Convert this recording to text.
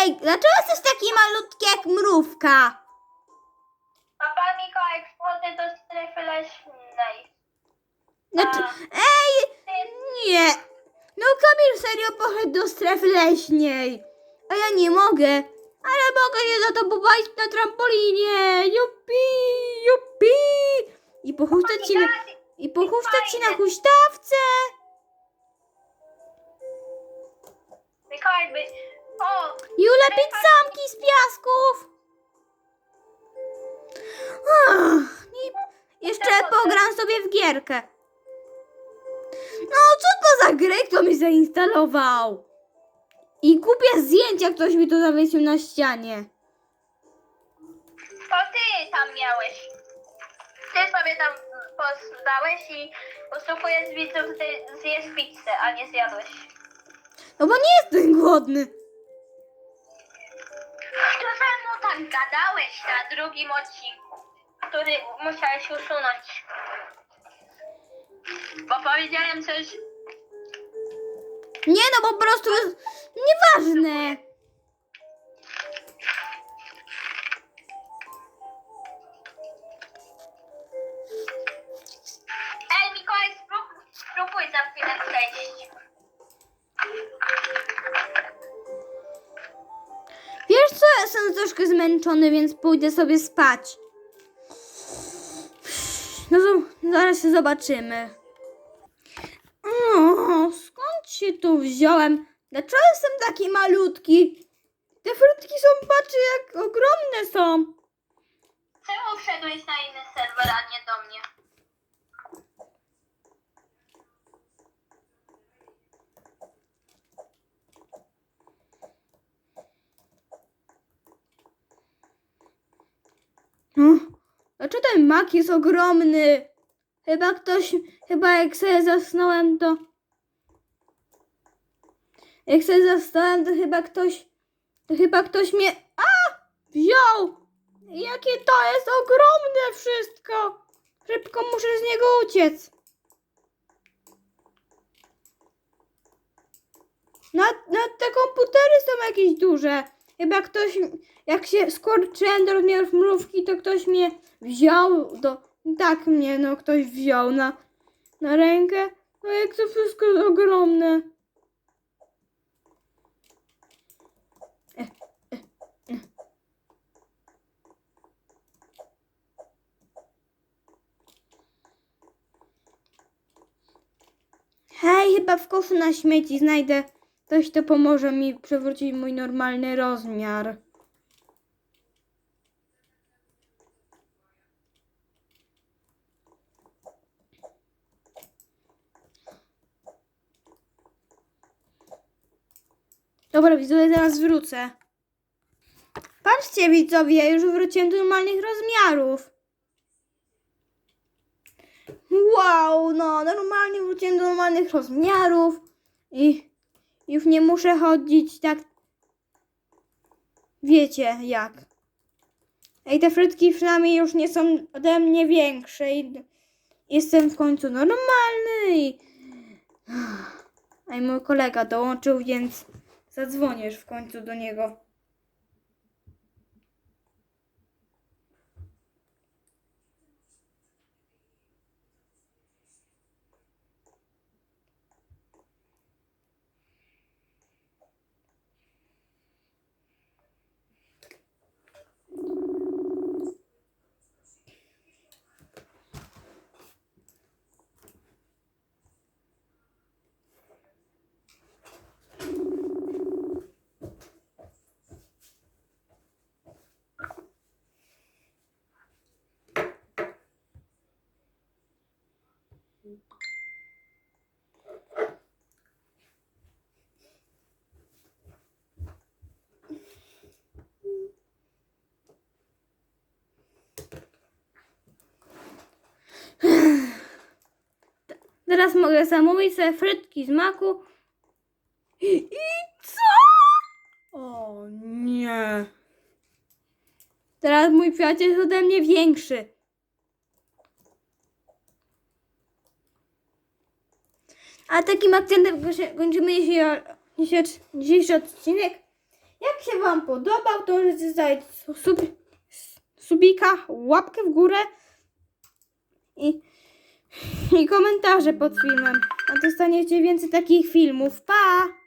Ej, dlaczego jesteś taki malutki jak mrówka? A pan Mikołaj wchodzę do strefy leśnej. Znaczy, ej, nie. No Kamil serio poszedł do strefy leśnej. A ja nie mogę. Ale mogę się za to pobawić na trampolinie. Jupi, jupi. I pochuśtać ci na, i ci na huśtawce. Mikołaj by... O! I ulepić zamki z piasków. Ach, I jeszcze pogram sobie w gierkę. No, co to za gry, kto mi zainstalował? I głupie zdjęcia ktoś mi tu zawiesił na ścianie. To ty tam miałeś. Ty sobie tam pozdałeś i usłuchujesz widzów, ty zjesz pizzę, a nie zjadłeś. No bo nie jestem głodny. Gadałeś na drugim odcinku, który musiałeś usunąć. Bo powiedziałem coś... Nie no, po prostu jest nieważne. Ej, Mikołaj, spróbuj, spróbuj za chwilę przejść. Jestem troszkę zmęczony, więc pójdę sobie spać. No to zaraz się zobaczymy. O, skąd się tu wziąłem? Dlaczego jestem taki malutki? Te frytki są, patrzcie jak ogromne są. Czemu wszedłeś na inny serwer, a nie do mnie? O, Dlaczego ten mak jest ogromny? Chyba ktoś, chyba jak sobie zasnąłem to... Jak sobie zasnąłem to chyba ktoś, to chyba ktoś mnie... A! Wziął! Jakie to jest ogromne wszystko! Szybko muszę z niego uciec. Na, na te komputery są jakieś duże. Chyba ktoś, jak się skurczyłem do rozmiarów mrówki, to ktoś mnie wziął do... Tak mnie, no, ktoś wziął na, na rękę. No jak to wszystko jest ogromne. Hej, chyba w koszu na śmieci znajdę coś, to pomoże mi przywrócić mój normalny rozmiar. Dobra, widzowie, zaraz wrócę. Patrzcie, widzowie, już wróciłem do normalnych rozmiarów. Wow, no, normalnie wróciłem do normalnych rozmiarów i już nie muszę chodzić tak. Wiecie jak. Ej, te frytki przynajmniej już nie są ode mnie większe i jestem w końcu normalny i... Ej, mój kolega dołączył, więc zadzwonisz w końcu do niego. Teraz mogę zamówić sobie frytki z maku. I, co? O nie. Teraz mój przyjaciel jest ode mnie większy. A takim akcentem kończy- kończymy dzisiejszy, odcinek. Jak się Wam podobał, to możecie zostawić sub, subika, łapkę w górę i, i komentarze pod filmem. A dostaniecie więcej takich filmów. Pa!